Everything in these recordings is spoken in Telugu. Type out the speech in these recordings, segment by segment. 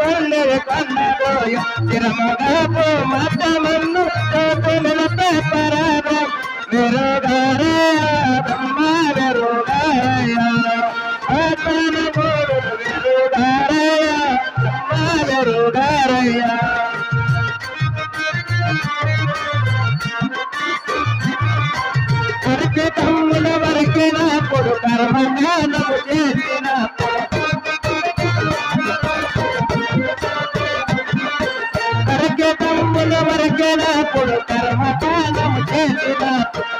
ಕೊಂದರೆ ಕೊಂದೋಯ ತಿರುಮಗ ಪೋ ಮತವನ್ನು ಕಾತುಮಲ ಪರವ ವಿರೋಗರ ಬ್ರಹ್ಮ ವಿರೋಗಯ ಆತನ ಬೋಡು ವಿರೋಗರಯ ಬ್ರಹ್ಮ ವಿರೋಗರಯ ಕರ್ಕೆ ತಮ್ಮನ ವರ್ಕಿನ ಪುಡು ಕರ್ಮ ಜ್ಞಾನ ಮುಜೇಸಿನ ಪು తమ్ముల వరకే నాప్పుడు కర్మకాండము చేసినప్పుడు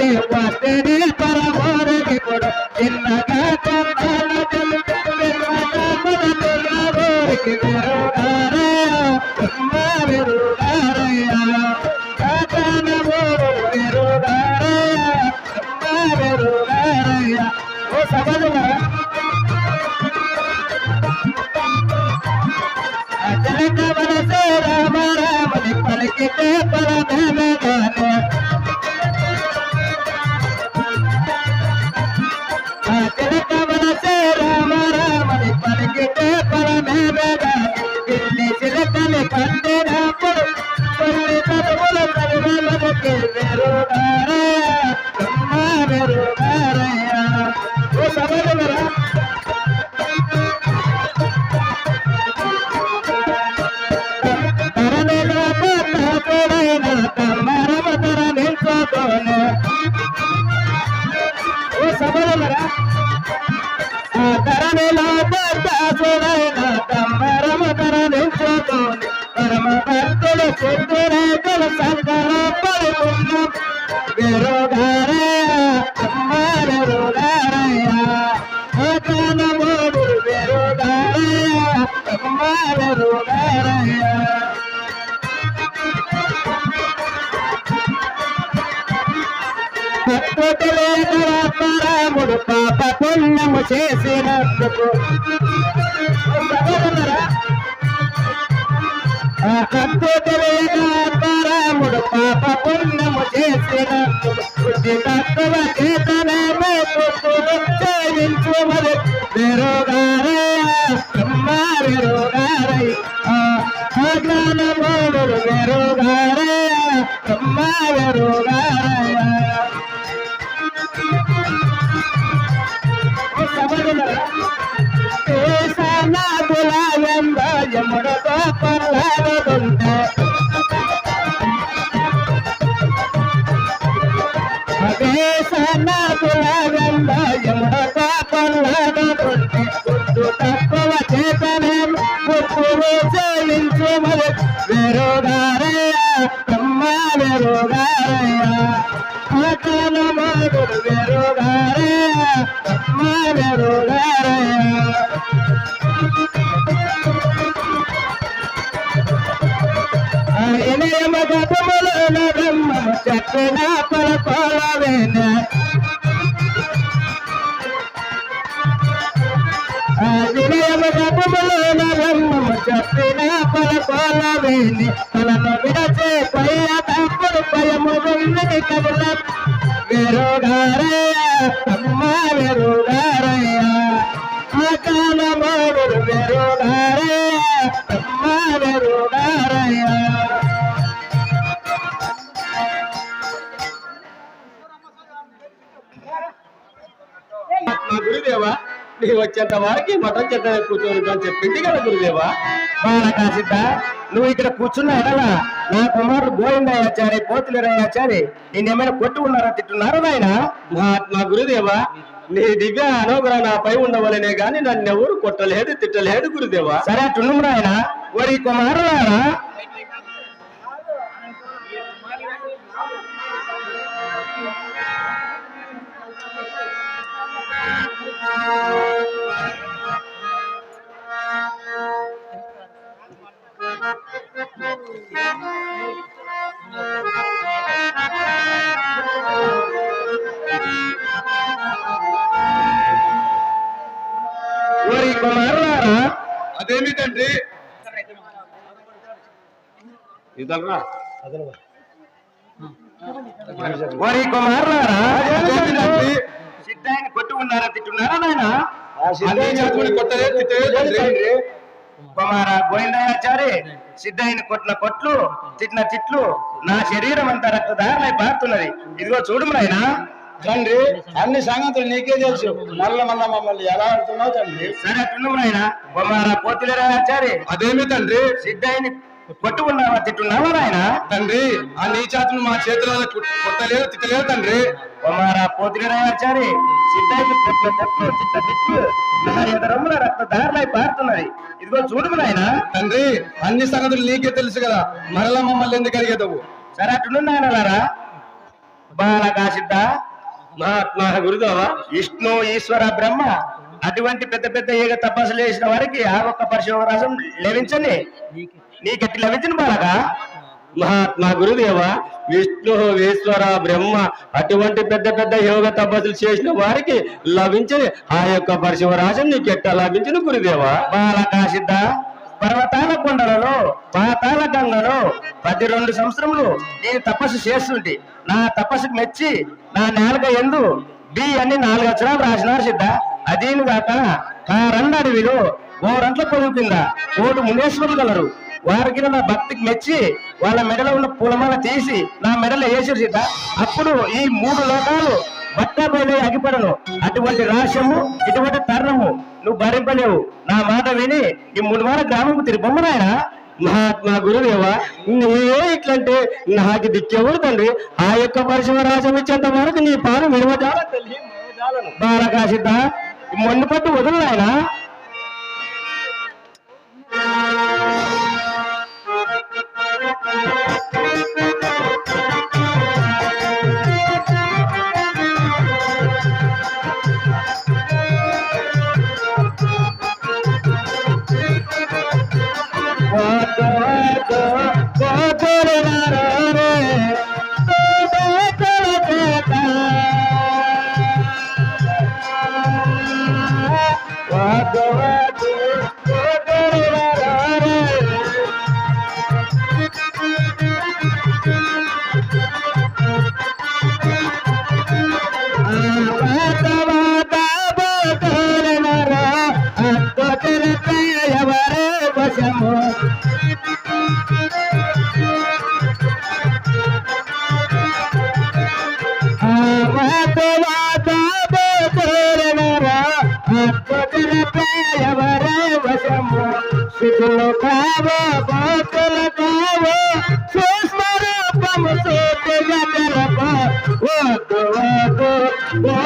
பார்த்து பார்த்ததில் பரமோரவி கொடு என்ன கண்ட పరాముడు పాప పుణ్యము చేసిన బుద్ధి తత్వ చేతనమే పుట్టులు చేయించు మరి వెరుగారయ్య బ్రహ్మ వెరుగారయ్య జ్ఞానమోడు వెరుగారయ్య వెరుగారయ్య యముడుతో పల్లాడుతుంటే నరమ్మ చక్కన పలపాలవేన వినయమ తలను విడచే పయ్య తమ్ముడు పయము వెళ్ళి కబుల వెరుగారయ్య అమ్మ వెరుగారయ్య. ఆకాల వెరుగారయ్య అమ్మ వెరుగారయ్య. గురుదేవా నీ వచ్చేంత వారికి మఠం చెత్త కూర్చొని అని చెప్పింది కదా గురుదేవా. బాలకాసిద్ద నువ్వు ఇక్కడ కూర్చున్న ఎడల నా కుమారుడు గోవిందయాచారి పోతులరాయాచారి నిన్నేమైనా కొట్టి ఉన్నారా తిట్టున్నారా నాయన? మహాత్మా గురుదేవా నీ దివ్య అనుగ్రహం నాపై ఉండవలనే గాని నన్ను ఎవరు కొట్టలేదు తిట్టలేదు గురుదేవా. సరే అట్టున్నాం నాయన. వరి కుమారులారా ఓరి కుమారులారా కొట్టి ఉన్నారా తిట్టున్నారా నాయన? కుమార సిద్ధాయిని కొట్టిన కొట్లు తిట్టిన తిట్లు నా శరీరం అంతా రక్తదారులై పారుతున్నది. ఇదిగో చూడు నాయన. తండ్రి అన్ని సంగతులు నీకే తెలుసు. మళ్ళా మళ్ళా మమ్మల్ని ఎలా ఆడుతున్నావు తండ్రి? సరే అట్లున్నాం నాయన. కుమార పోతులేరాచారి అదేమి తండ్రి? సిద్ధాయిని కొట్టు ఉన్నావా తిట్టున్నావా నాయన? తండ్రి ఆ నీ చేతులు మా చేతుల కొట్టలేదు తిట్టలేదు తండ్రి. కుమార తిట్టిన తిట్లు నా ఎదరముల రక్తదారులై పారుతున్నది ఇదిగో చూడు నాయన. తండ్రి అన్ని సంగతులు నీకే తెలుసు కదా. మరలా మమ్మల్ని ఎందుకు అడిగేదవు? సరే అట్లున్నాను నాయనలారా బాలకా సిద్ధ మహాత్మా గురుదేవా విష్ణు ఈశ్వర బ్రహ్మ. అటువంటి పెద్ద పెద్ద ఏగ తపస్సులు చేసిన వారికి ఆ ఒక్క పరిశోభరాసం లభించండి నీకెట్టి లభించిన బాలక? మహాత్మా గురుదేవ విష్ణు ఈశ్వర బ్రహ్మ అటువంటి పెద్ద పెద్ద యోగ తపస్సులు చేసిన వారికి లభించని ఆ యొక్క పరశువరాశం నీకు ఎట్లా లభించిన గురుదేవ బాలకాశిద్ద పర్వతాల కొండలలో పాతాల గంగలో పది రెండు సంవత్సరములు నేను తపస్సు చేస్తుంటే. నా తపస్సుకు మెచ్చి నా నాలుక ఎందు బి అని నాలుగు అక్షరాలు రాసినారు సిద్ధ. అదేను కాక కారండ అడవిలో ఓరంట్ల పొదుగు కింద కోటి మునేశ్వరులు గలరు. వారికి నా భక్తికి మెచ్చి వాళ్ళ మెడలో ఉన్న పూలమాల తీసి నా మెడలో వేసారు సీత. అప్పుడు ఈ మూడు లోకాలు బట్టబయలు అగిపడను అటువంటి రాశము ఇటువంటి తరుణము నువ్వు భరింపలేవు. నా మాట విని ఈ మూడు వార గ్రామంకు తిరిగి మహాత్మా గురుదేవా నువ్వే ఇట్లంటే నాకు దిక్కెవరు తండ్రి ఆ యొక్క పరశువరాశం ఇచ్చేంత వరకు నీ పాలు విడవజాల తల్లి బాలకాశిద్ద బాలకా పట్టు వదులు నాయనా. Yeah.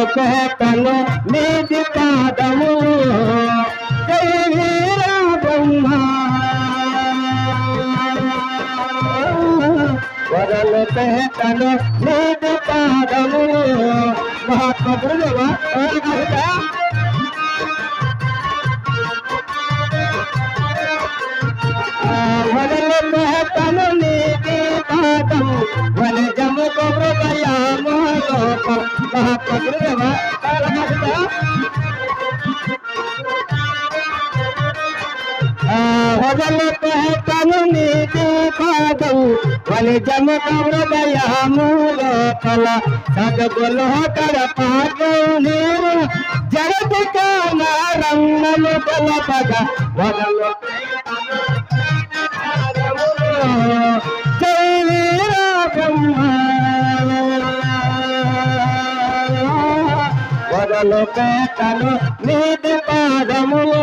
వదలు నీతి పాదము వరలు వీర నీతి పాదము మహాత్మా గురుదేవ వదలు పలుకను నీతి పాదం. ఫలిజము హృదయము లోపల సదగులో కడ పాదం నీరు జగతికా నారన్నలు పలపగ వదలు వదలు నీతి పాదములో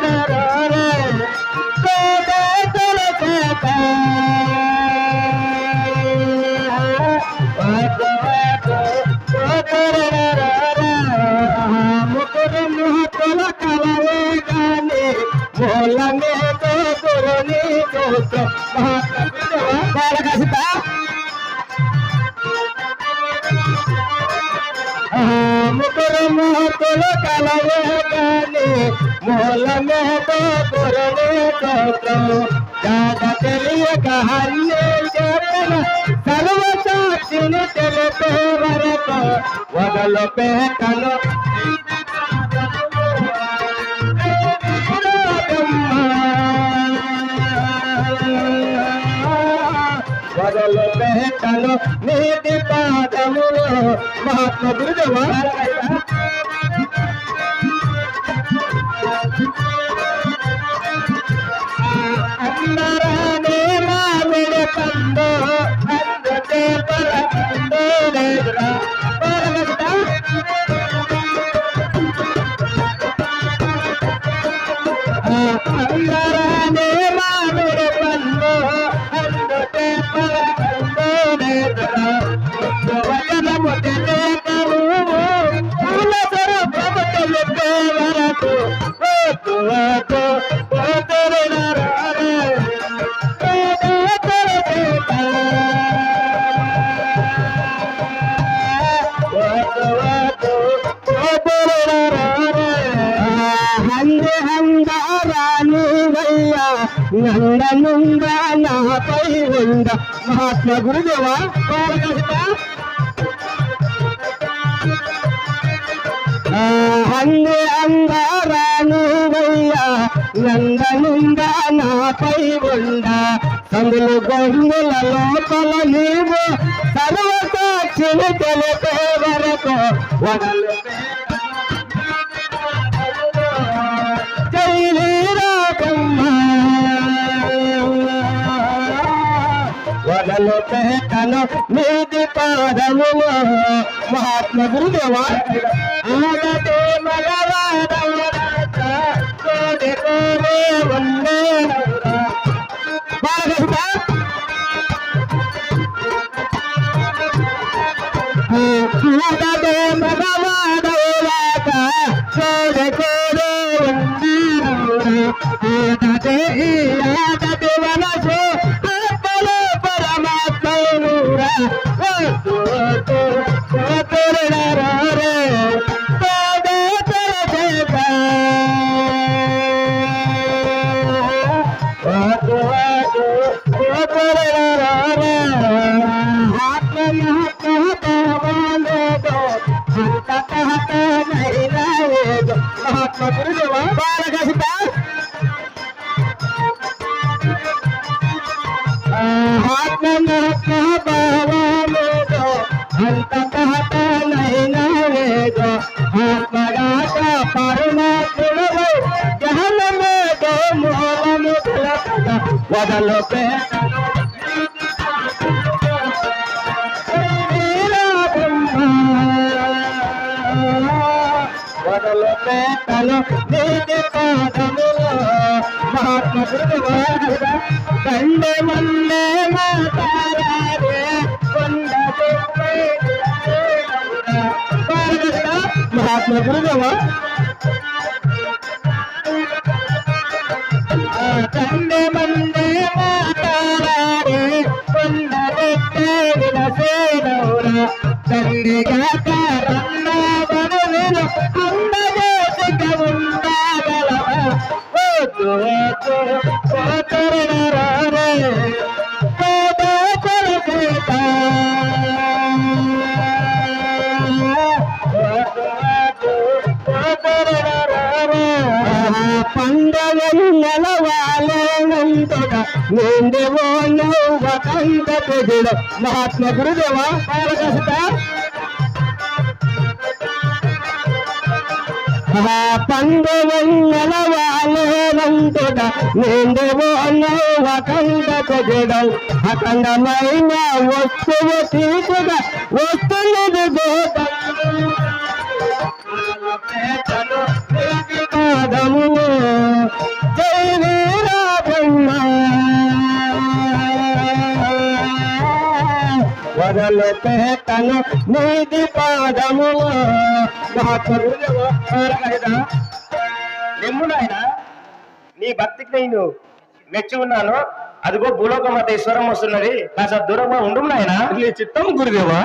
మహతులు కలవే కానీ మూలమే తోపురుని చూస్తూ జాత తెలియక హన్నే చెప్పిన సర్వ సాక్షిని తెలిపే వరకు వదలు పేటను వదలు పెట్టను నీటి పాదములు మహాత్మ గురుదేవా అందరానే నందనుంద నాపై ఉందా మహాత్మా గురుదేవా బాలకృష్ణ అందారానువయ్యా నందనుందా నాపై ఉందా సందులు గొంగుల లోపల నీవు. సర్వసాక్షిని తెలిపే వరకు వదలు. వదలు పేటను మీది పాదములు మహాత్మ గురుదేవా ఆగతే మగవాడవరాక మహాత్మ గురుదేవా బాలకృష్ణ ఆత్మమహాత్మభావముతో అంతఃతఃతనైనవేదో ఆత్మగాక పరమాత్ముడవు జహనమేదో మూలము కలకట వదలు పేటను వదలు పేటను నీటి పాదములు. మహాత్మ గురుదేవ దండే మన్నే మాతారే కొండ మహాత్మ గురుదేవ తండ్రి మందే మాతారే కొండ నిండెవో నువ్వ కంట పెదిడ మహాత్మ గురుదేవ పండగల వాళ్ళంతట నిండెవో నువ్వ కంట పెదిడ అఖండమైన వస్తువు తీసుగా వస్తున్నది గోతం వదలు పేటను నీది పాదములు నీ భక్తికి నేను మెచ్చి ఉన్నాను అదిగో భూలోకమాత ఈశ్వరం వస్తున్నది కాస్త దూరంగా ఉండు నాయన నీ చిత్తం గురుదేవా?